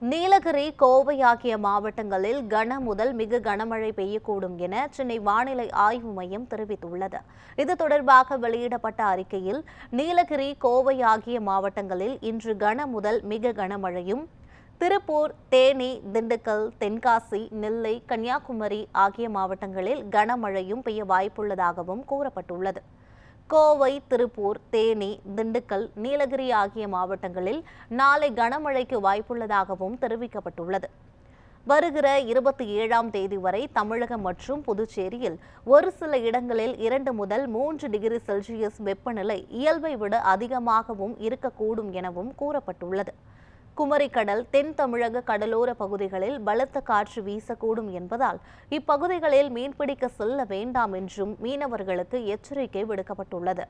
நீலகிரி கோவை ஆகிய மாவட்டங்களில் கன முதல் மிக கனமழை பெய்யக்கூடும் என சென்னை வானிலை ஆய்வு மையம் தெரிவித்துள்ளது. இது தொடர்பாக வெளியிடப்பட்ட அறிக்கையில் நீலகிரி கோவை ஆகிய மாவட்டங்களில் இன்று கன முதல் மிக கனமழையும் திருப்பூர் தேனி திண்டுக்கல் தென்காசி நெல்லை கன்னியாகுமரி ஆகிய மாவட்டங்களில் கனமழையும் பெய்ய வாய்ப்புள்ளதாகவும் கூறப்பட்டுள்ளது. கோவை திருப்பூர் தேனி திண்டுக்கல் நீலகிரி ஆகிய மாவட்டங்களில் நாளை கனமழைக்கு வாய்ப்புள்ளதாகவும் தெரிவிக்கப்பட்டுள்ளது. வருகிற இருபத்தி ஏழாம் தேதி வரை தமிழகம் மற்றும் புதுச்சேரியில் ஒரு சில இடங்களில் இரண்டு முதல் மூன்று டிகிரி செல்சியஸ் வெப்பநிலை இயல்பை விட அதிகமாகவும் இருக்கக்கூடும் எனவும் கூறப்பட்டுள்ளது. குமரிக்கடல் தென் தமிழக கடலோர பகுதிகளில் பலத்த காற்று வீசக்கூடும் என்பதால் இப்பகுதிகளில் மீன்பிடிக்க செல்ல வேண்டாம் என்றும் மீனவர்களுக்கு எச்சரிக்கை விடுக்கப்பட்டுள்ளது.